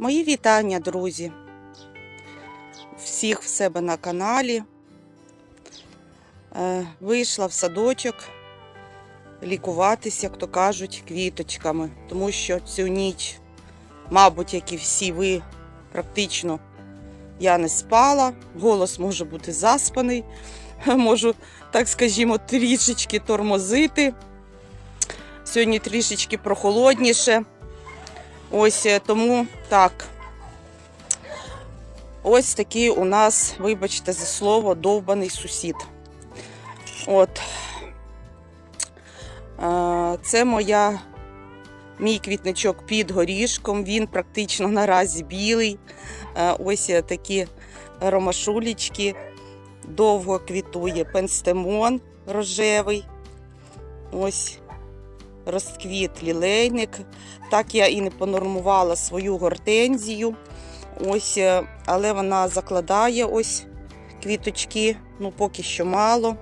Мої вітання, друзі. Всіх в себе на каналі. Е, Вийшла в садочок лікуватись, як то кажуть, квіточками, тому що цю ніч, мабуть, як і всі ви, практично я не спала, голос може бути заспаний, можу, так скажімо, трішечки тормозити. Сьогодні трішечки прохолодніше. Ось е, тому так. Ось такий у нас, вибачте за слово, довбаний сусід. От. Е, Це моя, мій квітничок під горішком. Він практично наразі білий. Е, Ось такі ромашулічки. Довго квітує пенстемон рожевий. Ось розквіт лілейник. Так я і не понормувала свою гортензію. Ось, е, але вона закладає ось квіточки, ну поки що мало.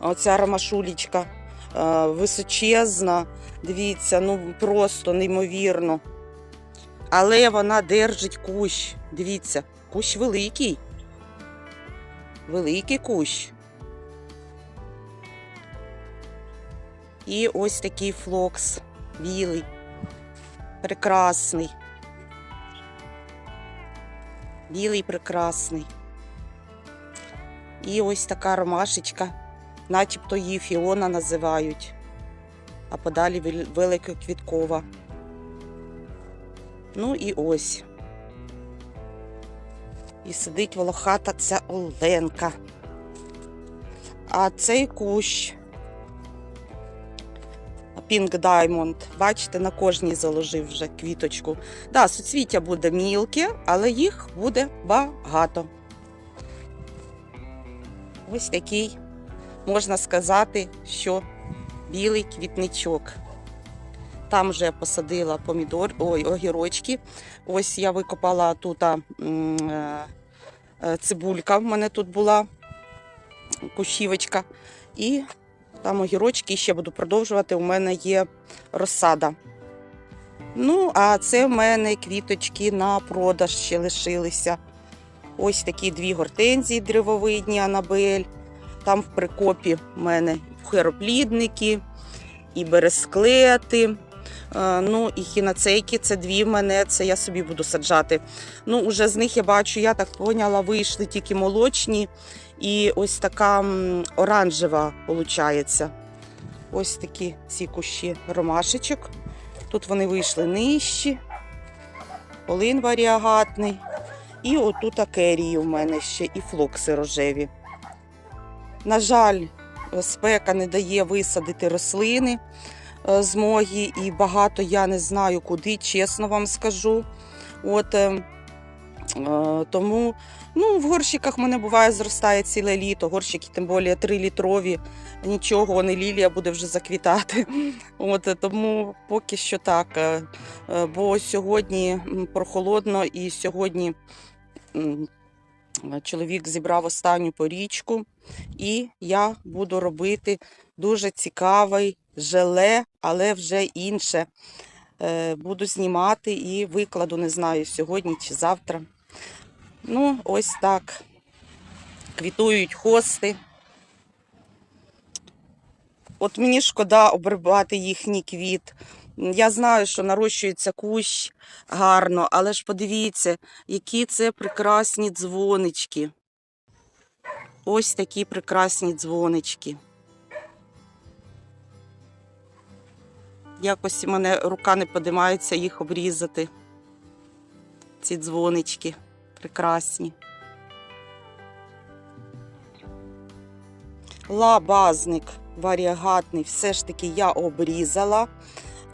Оця ромашулічка е, височезна, дивіться, ну просто неймовірно. Але вона держить кущ. Дивіться, кущ великий. Великий кущ. І ось такий флокс білий, прекрасний. Білий прекрасний. І ось така ромашечка, начебто її Фіона називають, а подалі вел- великоквіткова. Ну і ось. І сидить волохата ця Оленка. А цей кущ Pink Diamond. Бачите, на кожній заложив вже квіточку. Да, суцвіття буде мілке, але їх буде багато. Ось такий, можна сказати, що білий квітничок. Там вже я посадила помідор, ой, огірочки. Ось я викопала тут е, цибулька. В мене тут була кущівочка. І там огірочки ще буду продовжувати. У мене є розсада. Ну, а це в мене квіточки на продаж ще лишилися. Ось такі дві гортензії древовидні Анабель. Там в прикопі в мене хероплідники, і бересклети. Е, Ну, і хіноцейки, це дві в мене, це я собі буду саджати. Ну, уже з них я бачу, я так поняла, вийшли тільки молочні. І ось така оранжева виходить. Ось такі ці кущі ромашечок. Тут вони вийшли нижчі, полин варіагатний. І отут акерії у мене ще, і флокси рожеві. На жаль, спека не дає висадити рослини е, змоги, і багато я не знаю куди, чесно вам скажу. От, е, е, тому Ну, в горщиках мене буває зростає ціле літо. Горщики, тим більше 3-літрові. Нічого, не лілія буде вже заквітати. От е, тому поки що так. Е, е, Бо сьогодні прохолодно і сьогодні чоловік зібрав останню порічку, і я буду робити дуже цікавий желе, але вже інше. Е, Буду знімати і викладу, не знаю, сьогодні чи завтра. Ну, ось так. Квітують хости. От мені шкода обривати їхній квіт. Я знаю, що нарощується кущ гарно, але ж подивіться, які це прекрасні дзвонички. Ось такі прекрасні дзвонички. Якось у мене рука не подимається їх обрізати. Ці дзвонички прекрасні. Лабазник варіагатний все ж таки я обрізала,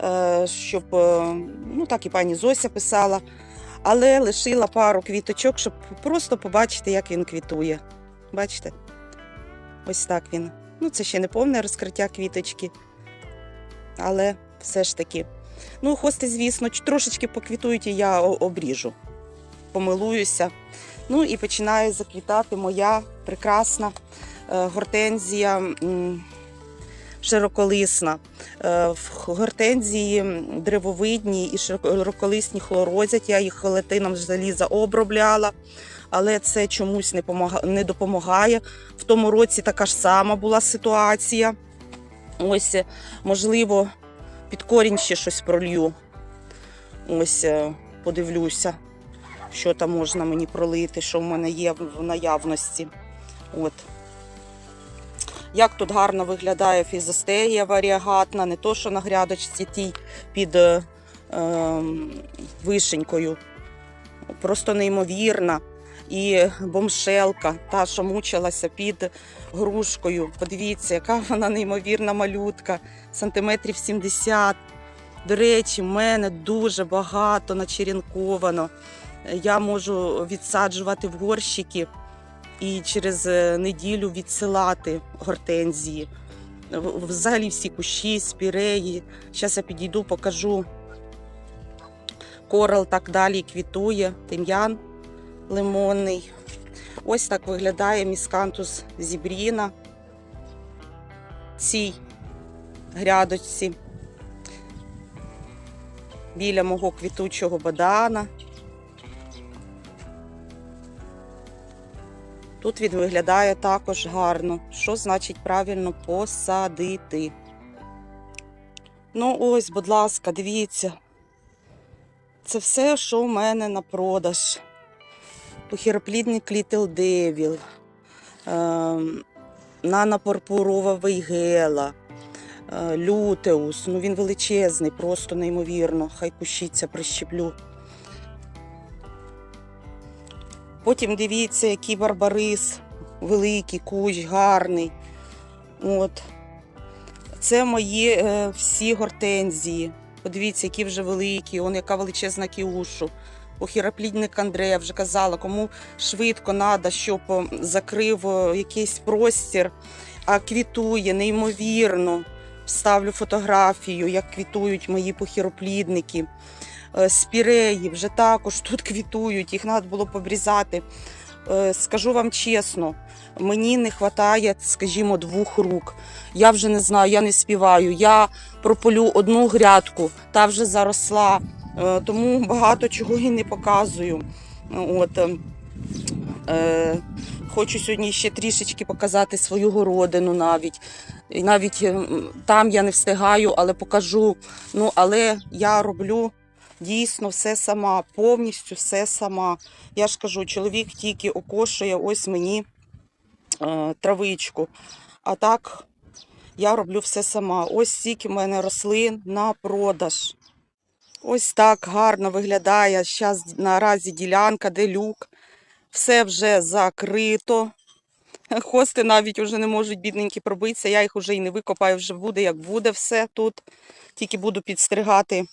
е, щоб, е, ну так і пані Зося писала, але лишила пару квіточок, щоб просто побачити, як він квітує. Бачите? Ось так він. Ну, це ще не повне розкриття квіточки, але все ж таки. Ну, хости, звісно, трошечки поквітують, і я обріжу помилуюся. Ну і починає заквітати моя прекрасна е, гортензія широколисна. Е, В гортензії древовидні і широколисні хлорозять. Я їх холетином заліза обробляла, але це чомусь не, допомагає. В тому році така ж сама була ситуація. Ось, е, можливо, під корінь ще щось пролью. Ось подивлюся, що там можна мені пролити, що в мене є в наявності. От. Як тут гарно виглядає фізостегія варіагатна, не то, що на грядочці тій під е, е, вишенькою. Просто неймовірна. І бомшелка, та, що мучилася під грушкою. Подивіться, яка вона неймовірна малютка, сантиметрів 70. До речі, в мене дуже багато начерінковано. Я можу відсаджувати в горщики і через е, неділю відсилати гортензії. Взагалі всі кущі, спіреї. Зараз я підійду, покажу. Корал так далі квітує, тим'ян лимонний. Ось так виглядає міскантус зібріна. Цій грядочці біля мого квітучого бадана. Тут він виглядає також гарно. Що значить правильно посадити? Ну, ось, будь ласка, дивіться. Це все, що в мене на продаж. Похіроплідник Little Devil, ем, нанопурпурова вейгела, е, лютеус. Ну він величезний, просто неймовірно. Хай кущиться, прищеплю. Потім дивіться, який барбарис, великий кущ, гарний. От. Це мої е, всі гортензії. Подивіться, які вже великі, он яка величезна кіушу. Охіроплідник Андрея вже казала, кому швидко треба, щоб закрив е, якийсь простір, а квітує неймовірно. Ставлю фотографію, як квітують мої похіроплідники. Е, Спіреї вже також тут квітують, їх треба було побрізати. Е, Скажу вам чесно, мені не вистачає, скажімо, двох рук. Я вже не знаю, я не співаю. Я прополю одну грядку, та вже заросла, Е, тому багато чого і не показую. От, е, е, хочу сьогодні ще трішечки показати свою городину навіть. І навіть е, там я не встигаю, але покажу. Ну, але я роблю дійсно все сама, повністю все сама. Я ж кажу, чоловік тільки окошує ось мені е, травичку. А так я роблю все сама. Ось стільки в мене рослин на продаж. Ось так гарно виглядає зараз наразі ділянка, де люк. Все вже закрито. Хости навіть вже не можуть бідненькі пробитися. Я їх вже і не викопаю, вже буде, як буде все тут. Тільки буду підстригати,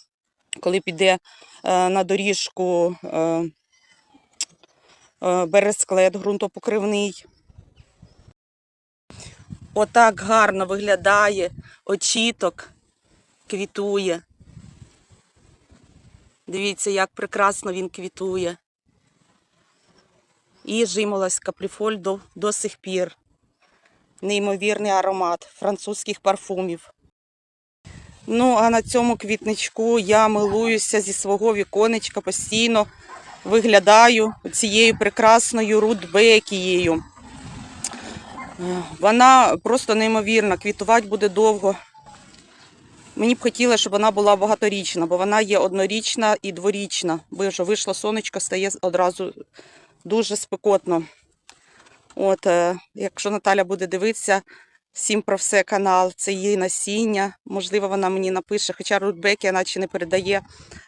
коли піде е, на доріжку е, е, бересклет ґрунтопокривний. Отак гарно виглядає очіток, квітує. Дивіться, як прекрасно він квітує. І жимолась капліфоль до, до сих пір. Неймовірний аромат французьких парфумів. Ну, а на цьому квітничку я милуюся зі свого віконечка, постійно виглядаю цією прекрасною рудбекією. Е, Вона просто неймовірна, квітувати буде довго. Мені б хотілося, щоб вона була багаторічна, бо вона є однорічна і дворічна. Бо вже вийшло сонечко, стає одразу дуже спекотно. От, е, якщо Наталя буде дивитися, всім про все канал, це її насіння. Можливо, вона мені напише, хоча рудбекі наче не передає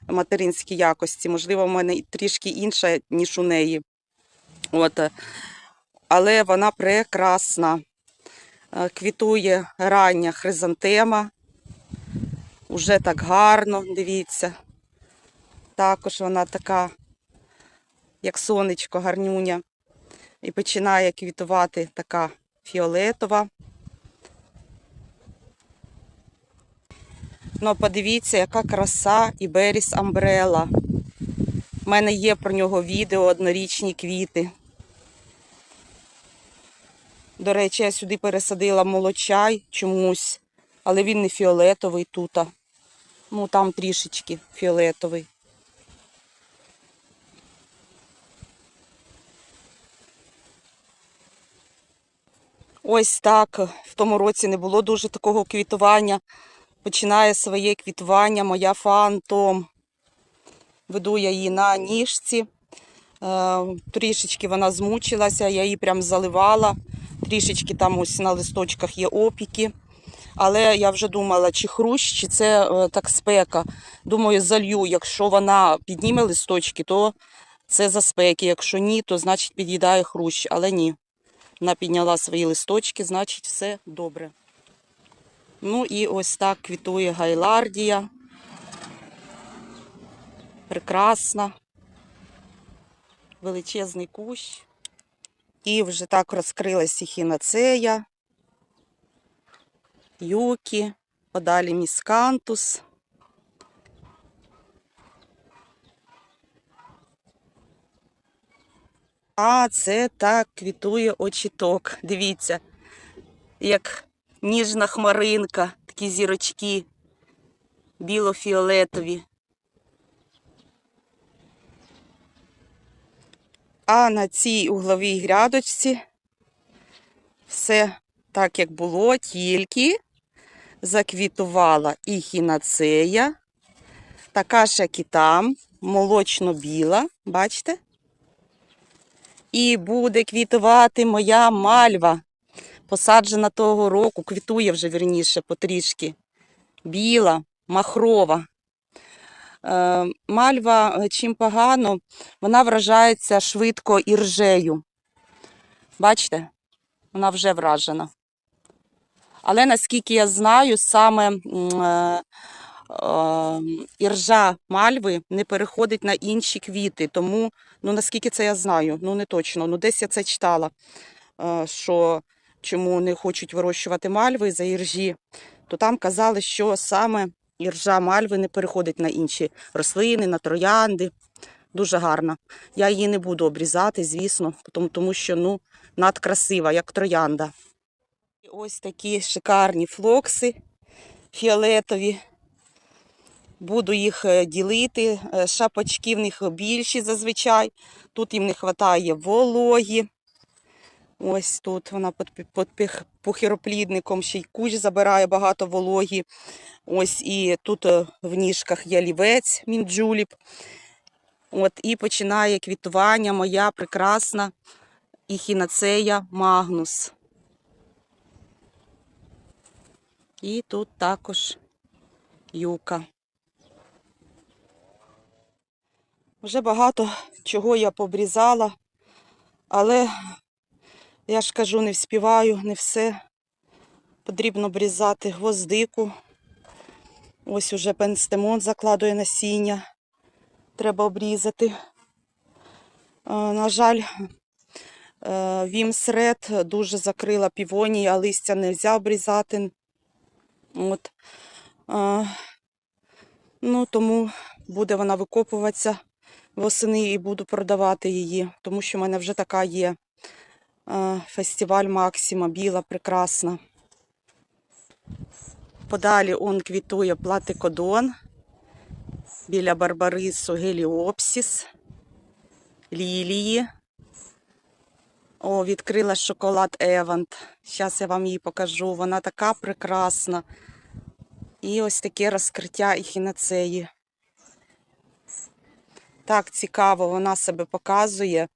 материнські якості. Можливо, в мене трішки інша, ніж у неї. От, е, але вона прекрасна. Е, Квітує рання хризантема. Уже так гарно, дивіться. Також вона така, як сонечко, гарнюня. І починає квітувати така фіолетова. Ну, подивіться, яка краса Іберіс Амбрела. У мене є про нього відео однорічні квіти. До речі, я сюди пересадила молочай чомусь. Але він не фіолетовий тут. Ну, там трішечки фіолетовий. Ось так. В тому році не було дуже такого квітування. Починає своє квітування моя фантом. Веду я її на ніжці. Е, Трішечки вона змучилася, я її прям заливала. Трішечки там ось на листочках є опіки. Але я вже думала, чи хрущ, чи це е, так спека. Думаю, залью. Якщо вона підніме листочки, то це за спеки. Якщо ні, то значить під'їдає хрущ. Але ні. Вона підняла свої листочки, значить все добре. Ну і ось так квітує гайлардія. Прекрасна. Величезний кущ. І вже так розкрилась і хінацея, юкі, подалі міскантус. А це так квітує очіток. Дивіться, як ніжна хмаринка, такі зірочки біло-фіолетові. А на цій угловій грядочці все так, як було, тільки заквітувала і хінацея, така ж, як і там, молочно-біла, бачите? І буде квітувати моя мальва, посаджена того року, квітує вже вірніше потрішки. Біла, махрова. Е, Мальва, е, чим погано, вона вражається швидко іржею. Бачите? Вона вже вражена. Але наскільки я знаю, саме е, іржа мальви не переходить на інші квіти. Тому, ну наскільки це я знаю, ну не точно. Ну десь я це читала, що чому не хочуть вирощувати мальви за іржі, то там казали, що саме іржа мальви не переходить на інші рослини, на троянди. Дуже гарна. Я її не буду обрізати, звісно, тому, тому що ну, надкрасива, як троянда. І ось такі шикарні флокси фіолетові. Буду їх е, ділити. Е, Шапочки в них більші зазвичай. Тут їм не вистачає вологі. Ось тут вона під, пухіроплідником ще й кущ забирає багато вологі. Ось і тут е, в ніжках є лівець мінджуліп. От і починає квітування моя прекрасна іхінацея магнус. І тут також юка. Вже багато чого я побрізала, але я ж кажу, не вспіваю, не все. Потрібно обрізати гвоздику. Ось уже пенстемон закладує насіння. Треба обрізати. Е, На жаль, е, вімсред дуже закрила півонії, а листя не можна обрізати. От. Е, Ну, тому буде вона викопуватися восени і буду продавати її, тому що в мене вже така є фестиваль Максима, біла, прекрасна. Подалі он квітує платикодон, біля барбарису геліопсіс, лілії. О, відкрила шоколад Евант. Зараз я вам її покажу. Вона така прекрасна. І ось таке розкриття ехінацеї. Так цікаво, вона себе показує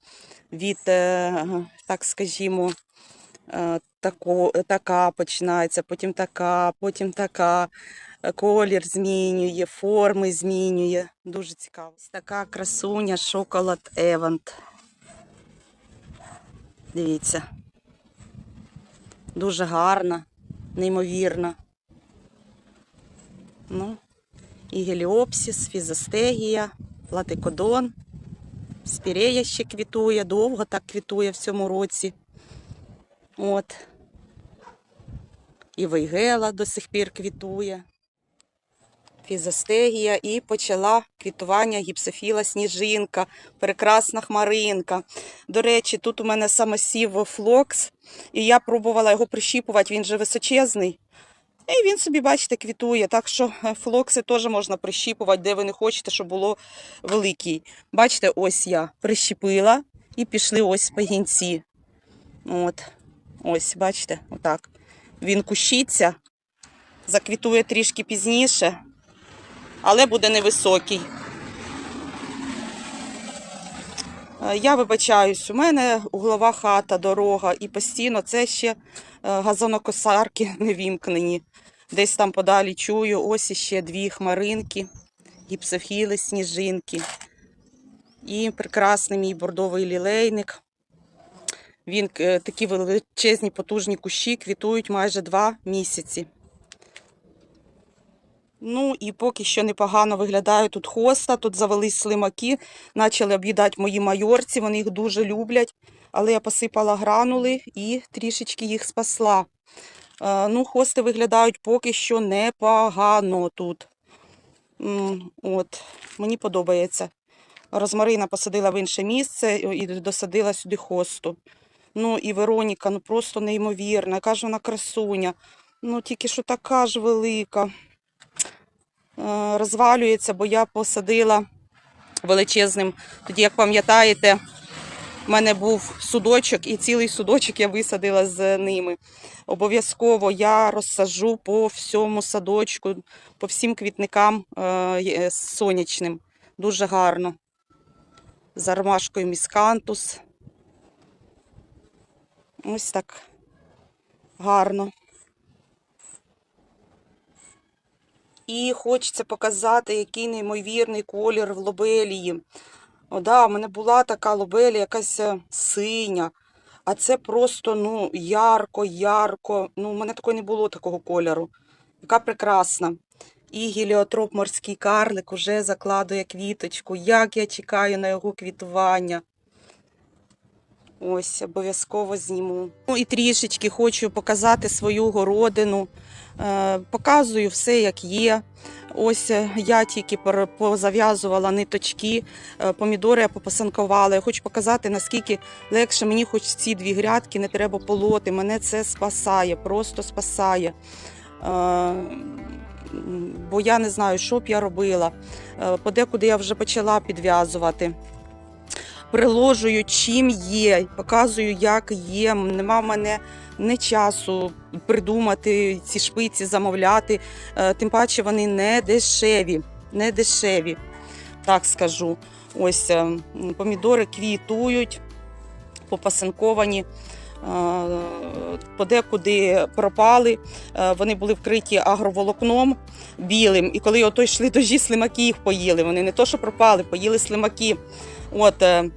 від, е, так скажімо, е, тако, така починається, потім така, потім така. Е, Колір змінює, форми змінює. Дуже цікаво. Ось така красуня шоколад Евант. Дивіться. Дуже гарна, неймовірна. Ну, і геліопсіс, фізостегія, платикодон, спірея ще квітує, довго так квітує в цьому році. От. І вейгела до сих пір квітує. Фізостегія і почала квітування гіпсофіла сніжинка, прекрасна хмаринка. До речі, тут у мене самосів флокс, і я пробувала його прищіпувати, він же височезний. І він собі, бачите, квітує. Так що е, флокси теж можна прищіпувати, де ви не хочете, щоб було великий. Бачите, ось я прищепила і пішли ось пагінці. От. Ось, бачите, отак. Він кущиться, заквітує трішки пізніше, але буде невисокий. Е, Я вибачаюсь, у мене углова хата, дорога, і постійно це ще е, газонокосарки не вімкнені. Десь там подалі чую, ось іще дві хмаринки, гіпсофіли, сніжинки. І прекрасний мій бордовий лілейник. Він е, такі величезні потужні кущі квітують майже два місяці. Ну і поки що непогано виглядає тут хоста, тут завелись слимаки, почали об'їдати мої майорці, вони їх дуже люблять. Але я посипала гранули і трішечки їх спасла. Е, Ну, хости виглядають поки що непогано тут. От, мені подобається. Розмарина посадила в інше місце і досадила сюди хосту. Ну і Вероніка, ну просто неймовірна. Яка ж вона красуня. Ну тільки що така ж велика. Е, Розвалюється, бо я посадила величезним. Тоді, як пам'ятаєте, в мене був судочок, і цілий судочок я висадила з ними. Обов'язково я розсаджу по всьому садочку, по всім квітникам е, сонячним. Дуже гарно. З ромашкою міскантус. Ось так гарно. І хочеться показати, який неймовірний колір в лобелії. О, да, в мене була така лобелія, якась е, синя. А це просто ну, ярко, ярко. Ну, у мене такої не було такого кольору. Яка прекрасна. І гіліотроп морський карлик уже закладує квіточку. Як я чекаю на його квітування. Ось, обов'язково зніму. Ну і трішечки хочу показати свою городину. Е, Показую все, як є. Ось е, я тільки позав'язувала ниточки, е, помідори я попасанкувала. Я хочу показати, наскільки легше мені хоч ці дві грядки не треба полоти. Мене це спасає, просто спасає. Бо я не знаю, що б я робила. Подекуди я вже почала підв'язувати. Приложую, чим є, показую, як є. Нема в мене не часу придумати ці шпиці, замовляти. Е, Тим паче вони не дешеві. Не дешеві, так скажу. Ось е, помідори квітують, попасинковані. е, Подекуди пропали, вони були вкриті агроволокном білим. І коли ото йшли дожі, слимаки їх поїли. Вони не то, що пропали, поїли слимаки. От, е,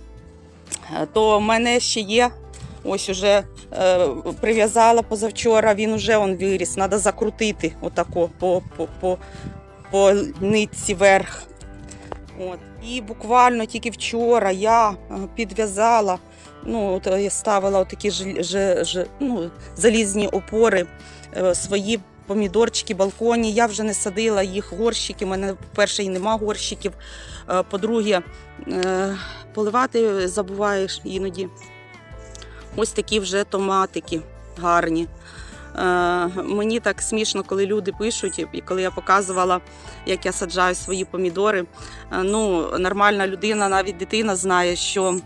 то в мене ще є. Ось уже е, прив'язала позавчора, він уже он виріс. Треба закрутити отако по, по, по, по нитці вверх. От. І буквально тільки вчора я е, підв'язала, ну, от я ставила такі ж, ж, ж, ну, залізні опори, е, свої помідорчики, балконі. Я вже не садила їх горщики. У мене, по-перше, і нема горщиків. Е, По-друге, е, поливати забуваєш іноді. Ось такі вже томатики гарні. Е, мені так смішно, коли люди пишуть, і коли я показувала, як я саджаю свої помідори. Ну, нормальна людина, навіть дитина знає, що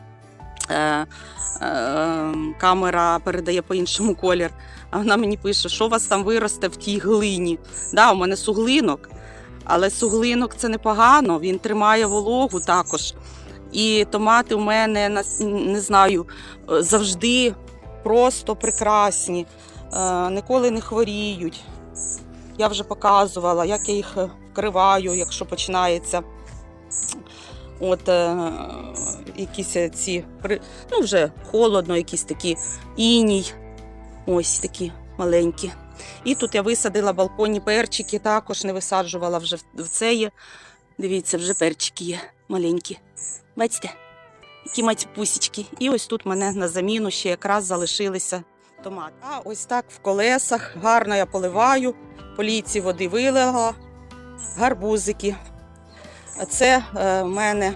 камера передає по-іншому колір. А вона мені пише, що у вас там виросте в тій глині. Да, у мене суглинок, але суглинок це непогано, він тримає вологу також. І томати у мене не знаю, е, завжди просто прекрасні, е, ніколи не хворіють. Я вже показувала, як я їх е, вкриваю, якщо починається. От е, якісь ці ну вже холодно, якісь такі іній. Ось такі маленькі. І тут я висадила балконні перчики, також не висаджувала вже в- це є. Дивіться, вже перчики є маленькі. Бачите? Які мать пусічки. І ось тут мене на заміну ще якраз залишилися томати. А ось так в колесах гарно я поливаю, поліці води вилила, гарбузики. Це е, в мене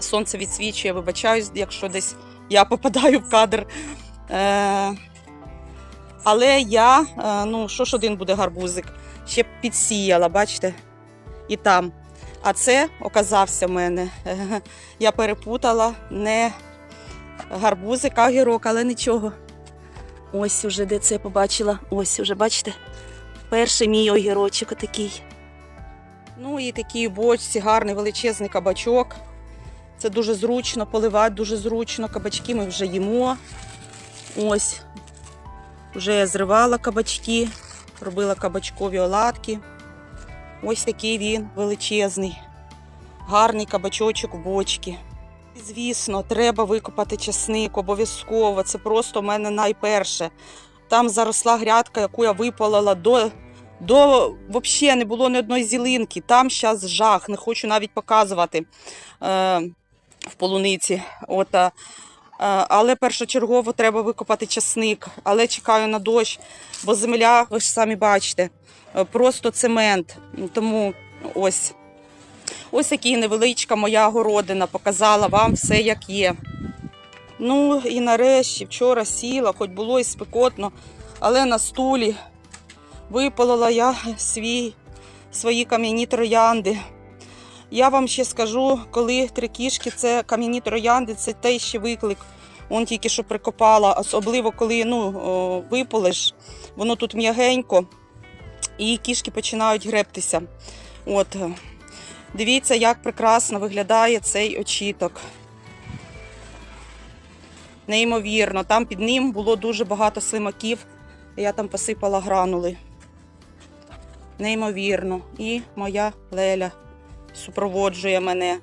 сонце відсвічує, вибачаюсь, якщо десь я попадаю в кадр. Е, Але я, е, ну що ж один буде гарбузик, ще підсіяла, бачите, і там. А це оказався в мене. Я перепутала не гарбузик, а огірок, але нічого. Ось уже де це побачила. Ось уже, бачите? Перший мій огірочок отакий. Ну і такий бочці, гарний величезний кабачок. Це дуже зручно, поливати дуже зручно. Кабачки ми вже їмо. Ось. Вже я зривала кабачки, робила кабачкові оладки. Ось такий він величезний. Гарний кабачочок у бочці. Звісно, треба викопати часник, обов'язково. Це просто в мене найперше. Там заросла грядка, яку я випалила до, до взагалі не було ні одної зілинки. Там зараз жах, не хочу навіть показувати е, в полуниці. От, е, але першочергово треба викопати часник. Але чекаю на дощ, бо земля, ви ж самі бачите, е, просто цемент. Тому ось. Ось така невеличка моя городина показала вам все, як є. Ну і нарешті вчора сіла, хоч було і спекотно, але на стулі випалила я свій, свої кам'яні троянди. Я вам ще скажу, коли три кішки це кам'яні троянди, це те ще виклик. Он тільки що прикопала, особливо коли ну, випалиш, воно тут м'ягенько, і кішки починають гребтися. От. Дивіться, як прекрасно виглядає цей очіток. Неймовірно, там під ним було дуже багато слимаків. Я там посипала гранули. Неймовірно. І моя Леля супроводжує мене.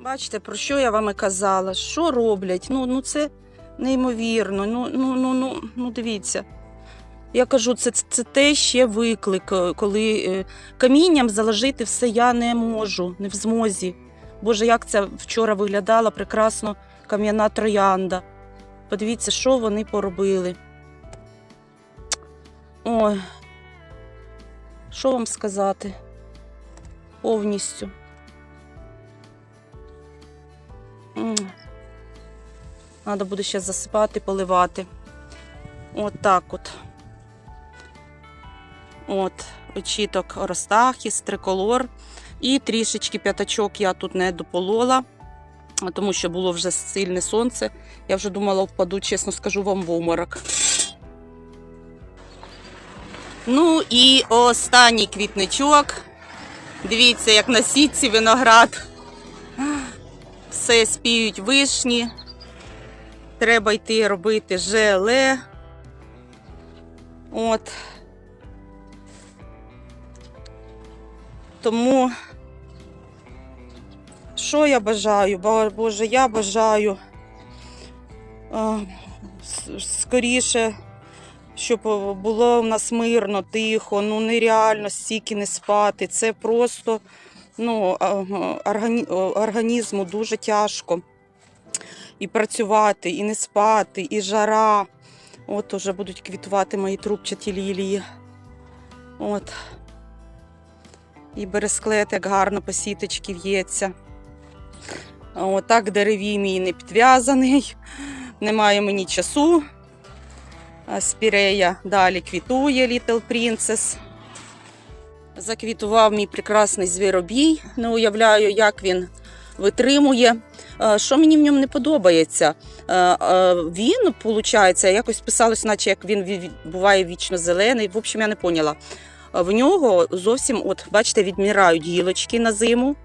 Бачите, про що я вам і казала? Що роблять? Ну, ну це неймовірно. Ну, ну, ну, ну, ну дивіться. Я кажу, це, це те ще виклик, е, коли е, камінням заложити все я не можу, не в змозі. Боже, як це вчора виглядала прекрасно кам'яна троянда. Подивіться, що вони поробили. Ой, що вам сказати? Повністю. Треба буде ще засипати, поливати. От так от. От, очіток Ростахіс, триколор. І трішечки п'ятачок я тут не дополола, тому що було вже сильне сонце. Я вже думала, впаду, чесно скажу вам в обморок. Ну і останній квітничок. Дивіться, як на сітці виноград. Все спіють вишні. Треба йти робити желе. От. Тому, що я бажаю? Боже, я бажаю скоріше, щоб було в нас мирно, тихо, ну нереально стільки не спати. Це просто ну, організму дуже тяжко. І працювати, і не спати, і жара. От уже будуть квітувати мої трубчаті лілії. От. І бересклет, як гарно по сіточці в'ється. Отак деревій мій не підв'язаний. Немає мені часу. А Спірея далі квітує Little Princess. Заквітував мій прекрасний звіробій. Не уявляю, як він витримує. Е, Що мені в ньому не подобається? Е, е, Він, виходить, якось писалось, наче як він буває вічно зелений. В общем, я не поняла. Е, В нього зовсім, от бачите, відмирають гілочки на зиму,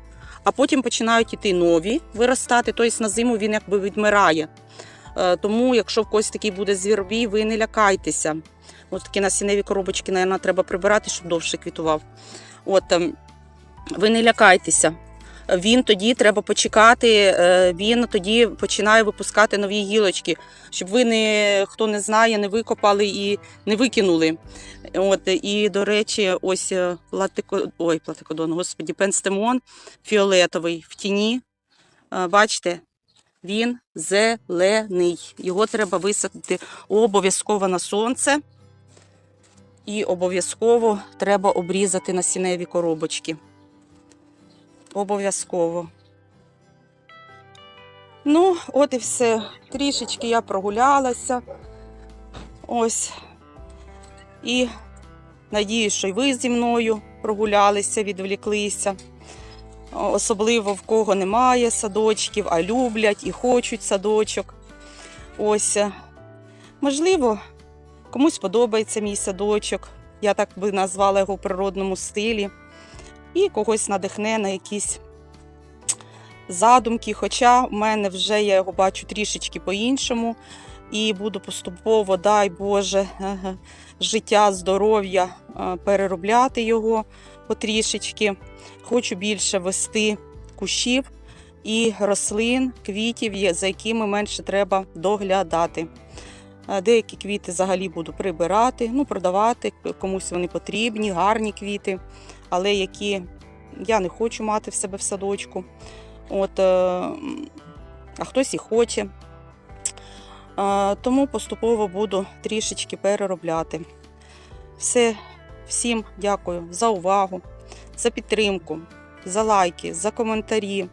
а потім починають іти нові виростати. Тобто на зиму він якби відмирає. Е, Тому, якщо в когось такий буде звіробій, ви не лякайтеся. Ось такі насінневі коробочки, мабуть, треба прибирати, щоб довше квітував. От, ем, ви не лякайтеся. Він тоді треба почекати, е, він тоді починає випускати нові гілочки, щоб ви не хто не знає, не викопали і не викинули. От і до речі, ось е, платико, ой, платикодон, господі, пенстемон фіолетовий в тіні. Бачите, він зелений. Його треба висадити обов'язково на сонце. І обов'язково треба обрізати насінневі коробочки. Обов'язково. Ну, от і все. Трішечки я прогулялася. Ось. І надіюсь, що й ви зі мною прогулялися, відволіклися. Особливо в кого немає садочків, а люблять і хочуть садочок. Ось. е, Можливо, комусь подобається мій садочок. Я так би назвала його в природному стилі. І когось надихне на якісь задумки. Хоча в мене вже я його бачу трішечки по-іншому. І буду поступово, дай Боже, життя, здоров'я е, переробляти його потрішечки. Хочу більше вести кущів і рослин, квітів, за якими менше треба доглядати. Е, Деякі квіти взагалі буду прибирати, ну, продавати, комусь вони потрібні, гарні квіти, але які я не хочу мати в себе в садочку. От, е, а хтось і хоче. Тому поступово буду трішечки переробляти. Все, всім дякую за увагу, за підтримку, за лайки, за коментарі.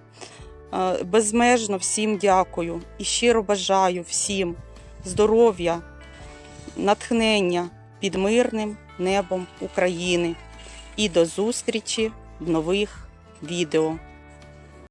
Безмежно всім дякую і щиро бажаю всім здоров'я, натхнення під мирним небом України. І до зустрічі в нових відео.